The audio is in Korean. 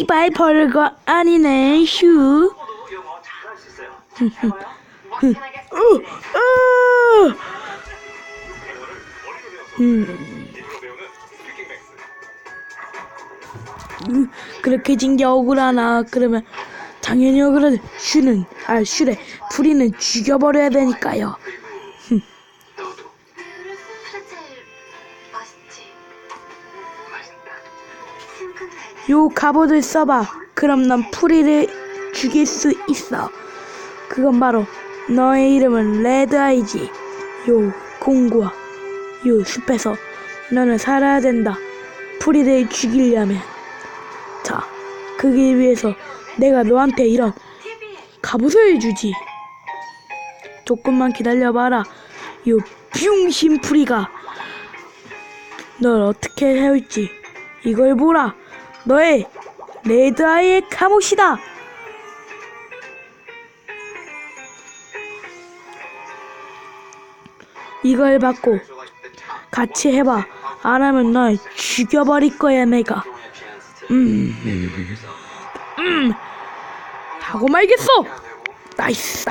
시발 별거 아니네 으. 음. 음, 그렇게 진게 억울하나 그러면 당연히 억울한 슈는 아 슈래 프리는 죽여버려야 되니까요. 요 갑옷을 써봐. 그럼 넌 프리를 죽일 수 있어. 그건 바로 너의 이름은 레드아이지. 요 공구와 요 숲에서 너는 살아야 된다. 프리를 죽이려면. 자, 그기 위해서 내가 너한테 이런 갑옷을 주지. 조금만 기다려봐라. 요 병신 프리가 널 어떻게 해올지 이걸 보라. 너의 레드아이의 갑옷이다. 이걸 받고 같이 해봐. 안 하면 널 죽여버릴 거야 내가. 음, 음, 하고 말겠어. 나이스.